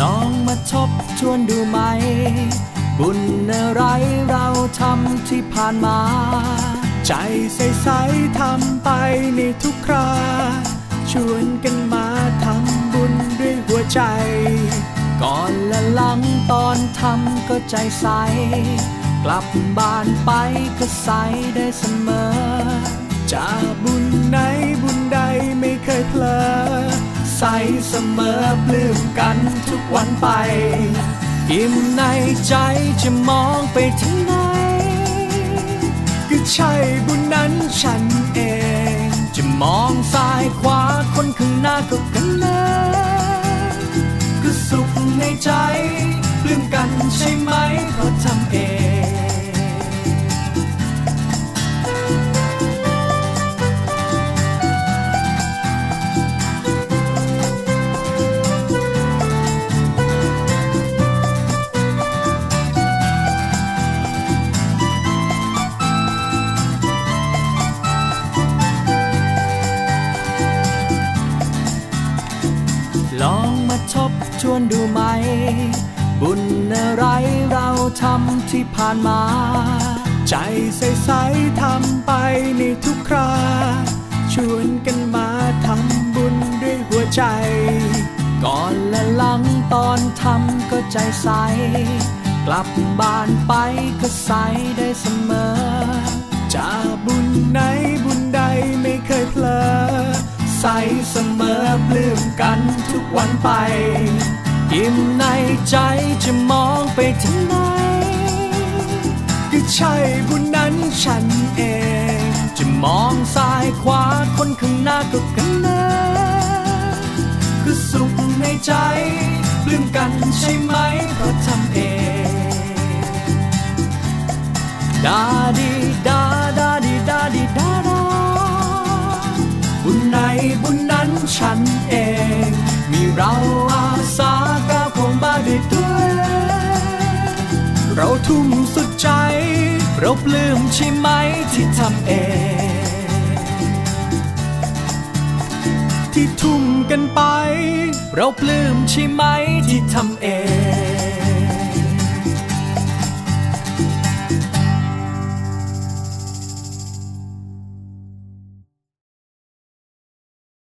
ลองมาทบทวนดูไหม บุญอะไรเราทำที่ผ่านมา ใจใสๆทำไปในทุกครา ชวนกันมาทำบุญด้วยหัวใจ ก่อนและหลังตอนทำก็ใจใส กลับบ้านไปก็ใสได้เสมอจะบุญไหนบุญใดไม่เคยเพลอใส เสมอปลื้มกันทุกวันไป อิ่มในใจจะมองไปที่ไหน ก็ใช่บุญนั้น วนดูไหม บุญอะไรเราทำที่ผ่านมา ใจใสๆทำไปในทุกครา ชวนกันมาทำบุญด้วยหัวใจ ก่อนและหลังตอนทำก็ใจใส กลับบ้านไปก็ใสได้เสมอ จะบุญไหนบุญใดไม่เคยเพลอใสเสมอปลื้มกันทุกวันไป อิ่มในใจจะมองไปที่ไหนก็ใช่บุญนั้นฉันเอง จะมองซ้ายขวาคนข้างหน้าก็กันเนก็สุขในใจลืมกันใช่ไหมเพราะทำเอง ดาดีดาดาดีดาดีดาดาบุญไหนบุญนั้นฉันเอง มีเรา เราทุ่มสุดใจ เราปลื้มใช่ไหมที่ทำเอง ที่ทุ่มกันไป เราปลื้มใช่ไหมที่ทำเอง